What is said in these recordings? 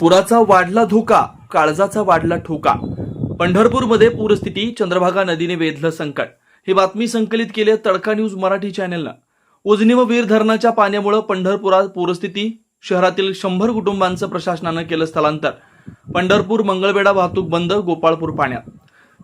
पुराचा वाढला धोका काळजाचा वाढला ठोका. पंढरपूरमध्ये पूरस्थिती चंद्रभागा नदीने वेधलं संकट. ही बातमी संकलित केली तडका न्यूज मराठी चॅनेलनं. उजनी व वीर धरणाच्या पाण्यामुळे पंढरपुरात पूरस्थिती शहरातील शंभर कुटुंबांचं प्रशासनानं केलं स्थलांतर. पंढरपूर मंगळवेढा वाहतूक बंद गोपाळपूर पाण्यात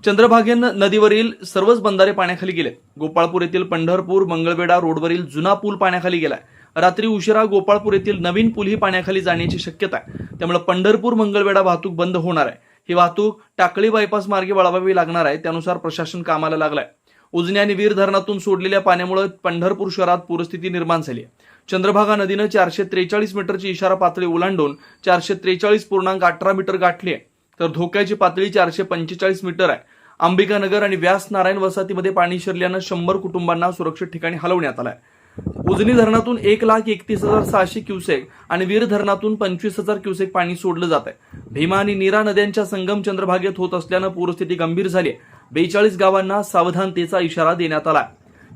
चंद्रभागेन नदीवरील सर्वच बंधारे पाण्याखाली गेले. गोपाळपूर येथील पंढरपूर मंगळवेढा रोडवरील जुना पूल पाण्याखाली गेलाय. रात्री उशिरा गोपाळपूर येथील नवीन पूलही पाण्याखाली जाण्याची शक्यता आहे. त्यामुळे पंढरपूर मंगळवेढा वाहतूक बंद होणार आहे. ही वाहतूक टाकळी बायपास मार्गे वळवावी लागणार आहे. त्यानुसार प्रशासन कामाला लागलाय. उजनी आणि वीर धरणातून सोडलेल्या पाण्यामुळे पंढरपूर शहरात पूरस्थिती निर्माण झाली आहे. चंद्रभागा नदीनं चारशे त्रेचाळीस मीटरची इशारा पातळी ओलांडून चारशे त्रेचाळीस पूर्णांक अठरा मीटर गाठली आहे. तर धोक्याची पातळी चारशे पंचेचाळीस मीटर आहे. अंबिकानगर आणि व्यास नारायण वसाहतीमध्ये पाणी शिरल्यानं शंभर कुटुंबांना सुरक्षित ठिकाणी हलवण्यात आलंय. उजनी धरणातून एक लाख एकतीस हजार सहाशे क्युसेक आणि वीर धरणातून पंचवीस हजार क्युसेक पाणी सोडलं जात आहे. भीमा आणि नीरा नद्यांच्या संगम चंद्रभागेत होत असल्यानं पूरस्थिती गंभीर झाली आहे. बेचाळीस गावांना सावधानतेचा इशारा देण्यात आला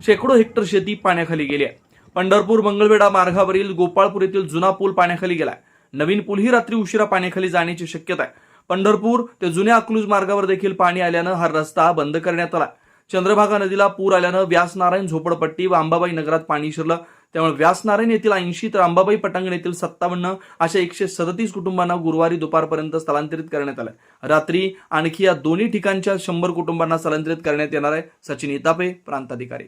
शेकडो हेक्टर शेती पाण्याखाली गेली आहे. पंढरपूर मंगळवेढा मार्गावरील गोपाळपूर येथील जुना पूल पाण्याखाली गेलाय नवीन पूल ही रात्री उशिरा पाण्याखाली जाण्याची शक्यता आहे. पंढरपूर ते जुन्या अकलूज मार्गावर देखील पाणी आल्यानं हा रस्ता बंद करण्यात आला चंद्रभागा नदीला पूर आल्यानं व्यासनारायण झोपडपट्टी व अंबाबाई नगरात पाणी शिरलं. त्यामुळे व्यासनारायण येथील ऐंशी तर अंबाबाई पटांगण येथील सत्तावन्न अशा एकशे सदतीस कुटुंबांना गुरुवारी दुपारपर्यंत स्थलांतरित करण्यात आलं. रात्री आणखी या दोन्ही ठिकाणच्या शंभर कुटुंबांना स्थलांतरित करण्यात येणार आहे. सचिन इतापे प्रांताधिकारी.